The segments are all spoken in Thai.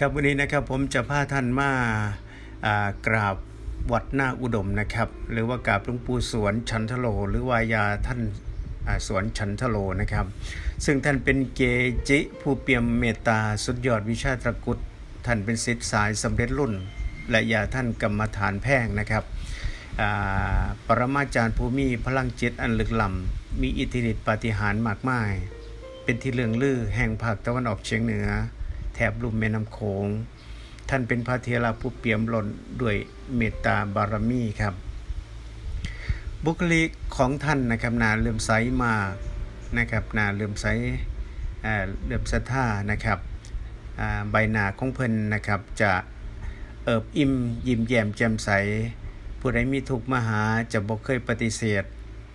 ครับวันนี้นะครับผมจะพาท่านมาากราบวัดหน้าอุดมนะครับ หรือว่ากราบหลวงปู่สวนชันทโล หรือวายาท่านาสวนชันทโลนะครับ ซึ่งท่านเป็นเกจิผู้เปี่ยมเมตตาสุดยอดวิชาตระกุดท่านเป็นศิษย์สายสำเร็จรุ่น และยาท่านกรรมฐานแพ่งนะครับปรมาจารย์ภูมิพลังจิตอันลึกล้ำมีอิทธิฤทธิปาฏิหาริย์มากมาย เป็นที่เลื่องลือแห่งภาคตะวันออกเฉียงเหนือ แถบลุ่มแม่น้ำโขงท่านเป็นพระเทราผู้เปี่ยมล้นด้วยเมตตาบารมีครับ บุคลิกของท่านนะครับนาเลื่อมใสมากนะครับนาเลื่อมใสเลื่อมศรัทธานะครับใบหน้าของเพิ่นนะครับจะเอิบอิ่มยิ้มแย้มแจ่มใส ผู้ใดมีทุกข์มหาจะบ่เคยปฏิเสธ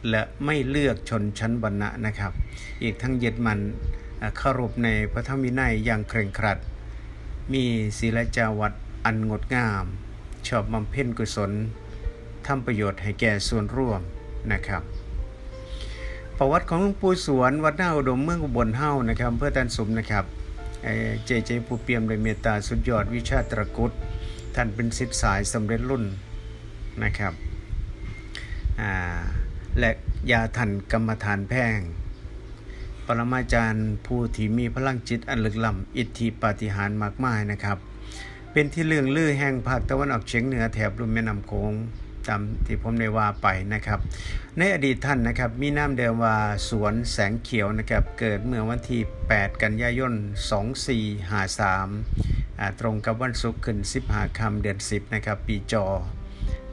และไม่เลือกชนชั้นวรรณะนะครับ อีกทั้งยึดมัน เคารพในพระธรรมวินัยอย่างเคร่งครัด มีศีลจาวัดอันงดงาม ชอบบำเพ็ญกุศลทำประโยชน์ให้แก่ส่วนร่วมนะครับ ประวัติของหลวงปู่สวนวัดหน้าอุดมเมืองอุบลเฮ้านะครับเพื่อตันสมนะครับเจเจผู้เปี่ยมด้วยเมตตาสุดยอดวิชาตรกุดท่านเป็นศิษย์สายสำเร็จรุ่นนะครับและยาทันกรรมฐานแพง ปรมาจารย์ผู้ที่มีพลังจิตอันลึกล้ำอิทธิปาฏิหาริย์มากมายนะครับ เป็นที่เลื่องลือแห่งภาคตะวันออกเฉียงเหนือแถบลุ่มแม่น้ำโขงตามที่ผมได้ว่าไปนะครับ ในอดีตท่านนะครับมีนามเดิมว่าสวนแสงเขียวนะครับ เกิดเมื่อวันที่ 8 กันยายน 2453อ่าตรงกับวันศุกร์ขึ้น 15คำเดือน 10 นะครับ ปีจอ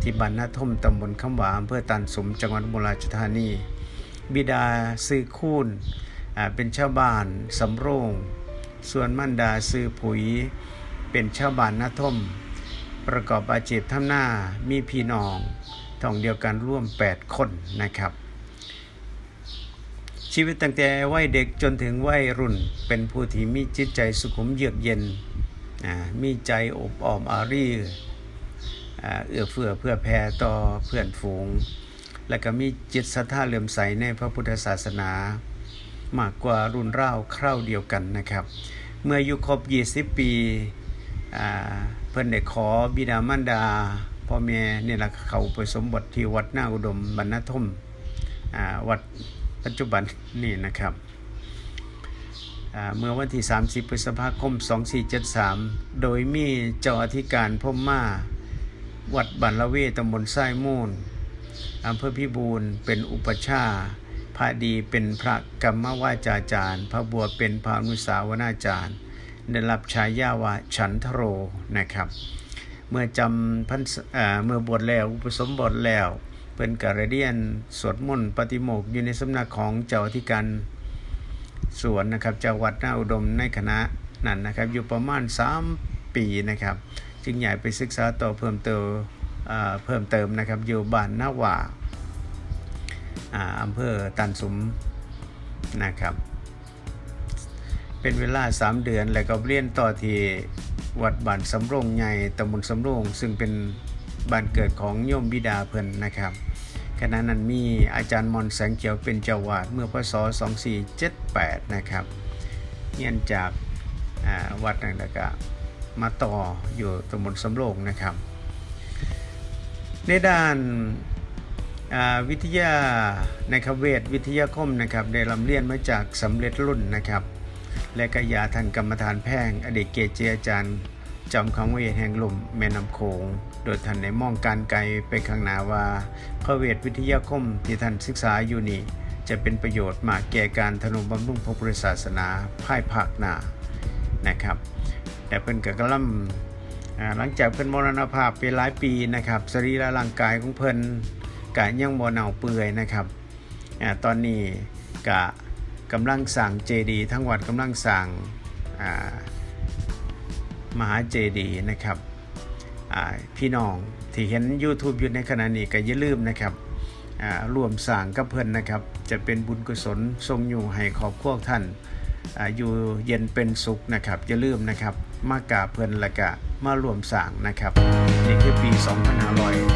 ที่บ้านนาทมตำบลคำหวาอำเภอตันสมจังหวัดอุบุรีราชธานี บิดาซื้อคูนอ่า เป็นชาวบ้านสำโรง ส่วนมันดาซื้อผุยเป็นชาวบ้านนาทม ประกอบอาชีพทำหน้ามีพี่น้องท้องเดียวกันร่วม 8 คนนะครับ ชีวิตตั้งแต่วัยเด็กจนถึงวัยรุ่น เป็นผู้ที่มีจิตใจสุขุมเยือกเย็น มีใจอบอ้อมอารีเอื้อเฟื้อเพื่อแผ่ต่อเพื่อนฝูง และก็มีจิตศรัทธาเลื่อมใสในพระพุทธศาสนา มากกว่ารุ่นราวคราวเดียวกันนะครับ เมื่ออายุครบ 20 ปีเพิ่นได้ขอบิดามารดาพ่อแม่เนี่ยละเขาไปสมบทที่วัดหน้าอุดมบรรณทมวัดปัจจุบันนี่นะครับเมื่อวันที่ 30 พฤษภาคม 2473 โดยมีเจ้าอธิการพมมาวัดบันละเวตำบลไส้มูลอำเภอพิบูรณ์เป็นอุปชา พระดีเป็นพระกรรมวาจาจารย์ พระบัวเป็นพระนุสาวนาจารย์ ได้รับฉายาว่าฉันทโรนะครับ เมื่อจำพันษอ่าเมื่อบวชแล้วอุปสมบทแล้วเป็นกระเดียนสวดมนต์ปฏิโมกข์อยู่ในสำนักของเจ้าธิการสวนนะครับเจ้าวัดหน้าอุดมในคณะนั้นนะครับอยู่ประมาณ 3 ปีนะครับ จึงย้ายไปศึกษาต่อเพิ่มเติมเพิ่มเติมนะครับอยู่บ้านนาว่า อำเภอตันสุมนะครับ เป็นเวลา 3 เดือนแล้วก็เรียนต่อที่วัดบ้านสำโรงใหญ่ตำบลสำโรง ซึ่งเป็นบ้านเกิดของโยมบิดาเพิ่นนะครับขณะนั้นมีอาจารย์มอนแสงเขียวเป็นเจ้าวาดเมื่อพศ 2478 นะครับเรียนจากาวัดนั่นแล้วก็มาต่ออยู่ตำบลสำโรงนะครับ ในด้าน วิทยาในคเวทวิทยาคมนะครับได้ลำเลียนมาจากสำเร็จรุ่นนะครับ และกยาทันกรรมฐานแพงอดีตเกจิอาจารย์จอมขังเวทแห่งลมแม่น้ำโขงโดยท่านได้มองการไกลไปข้างหน้าว่าพระเวทวิทยาคมที่ท่านศึกษาอยู่นี่จะเป็นประโยชน์มากแก่การธนุบำรุงพระพุทธศาสนาภายภาคหน้านะครับแต่เพิ่นก็กำลังอ่าหลังจากเพิ่นมรณภาพไปหลายปีนะครับสรีระร่างกายของเพิ่น กะยังบ่เน่าเปื่อยนะครับอาตอนนี้กะกำลังสั่งเจดีทั้งวัดกำลังสั่งอ่ามหาเจดีนะครับพี่น้องที่เห็น YouTube อยู่ในขณะนี้ก็อย่าลืมนะครับอ่ารวมสั่งกับเพิ่นนะครับ จะเป็นบุญกุศลทรงอยู่ให้ขอบครัวท่านออยู่เย็นเป็นสุขนะครับอย่าลืมนะครับ มากาเพิ่นและกะมารวมสร้างนะครับ นี่คือปี 2566